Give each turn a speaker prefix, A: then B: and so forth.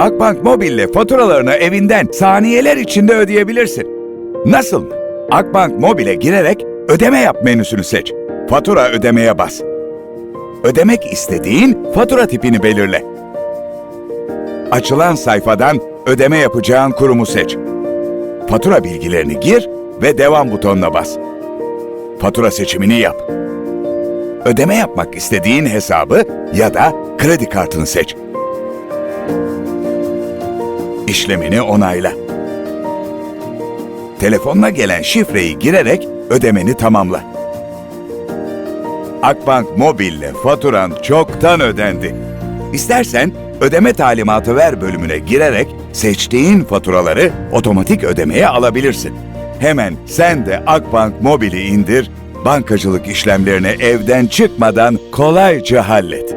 A: Akbank Mobil'le faturalarını evinden saniyeler içinde ödeyebilirsin. Nasıl? Akbank Mobil'e girerek ödeme yap menüsünü seç. Fatura ödemeye bas. Ödemek istediğin fatura tipini belirle. Açılan sayfadan ödeme yapacağın kurumu seç. Fatura bilgilerini gir ve devam butonuna bas. Fatura seçimini yap. Ödeme yapmak istediğin hesabı ya da kredi kartını seç. İşlemini onayla. Telefonuna gelen şifreyi girerek ödemeni tamamla. Akbank Mobil'le faturan çoktan ödendi. İstersen ödeme talimatı ver bölümüne girerek seçtiğin faturaları otomatik ödemeye alabilirsin. Hemen sen de Akbank Mobil'i indir, bankacılık işlemlerini evden çıkmadan kolayca hallet.